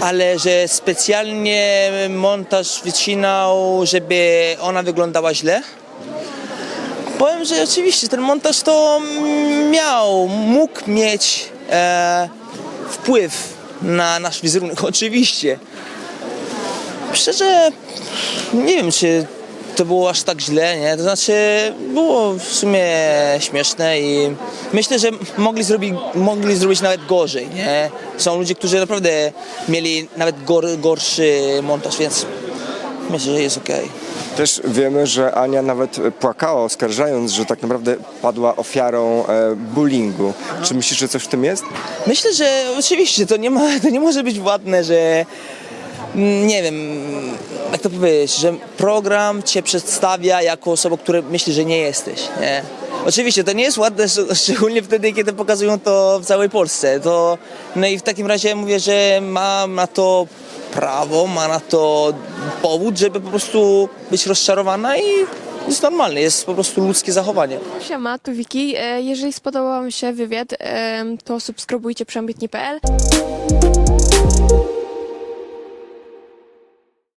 ale że specjalnie montaż wycinał, żeby ona wyglądała źle. Powiem, że oczywiście ten montaż to miał, mógł mieć e, wpływ na nasz wizerunek, oczywiście. Szczerze, nie wiem, czy to było aż tak źle, nie? To znaczy, było w sumie śmieszne i myślę, że mogli zrobić, mogli zrobić nawet gorzej, nie? Są ludzie, którzy naprawdę mieli nawet gor, gorszy montaż, więc myślę, że jest okej. Też wiemy, że Ania nawet płakała, oskarżając, że tak naprawdę padła ofiarą e, bullyingu. Czy myślisz, że coś w tym jest? Myślę, że oczywiście to nie, ma, to nie może być ładne, że nie wiem, jak to powiedzieć, że program cię przedstawia jako osobę, która myśli, że nie jesteś, nie? Oczywiście to nie jest ładne, sz- szczególnie wtedy, kiedy pokazują to w całej Polsce. To, no i w takim razie mówię, że ma na to prawo, ma na to powód, żeby po prostu być rozczarowana i jest normalne, jest po prostu ludzkie zachowanie. Siema, tu Wiki. E, Jeżeli spodobał Wam się wywiad, to subskrybujcie przeambitni.pl.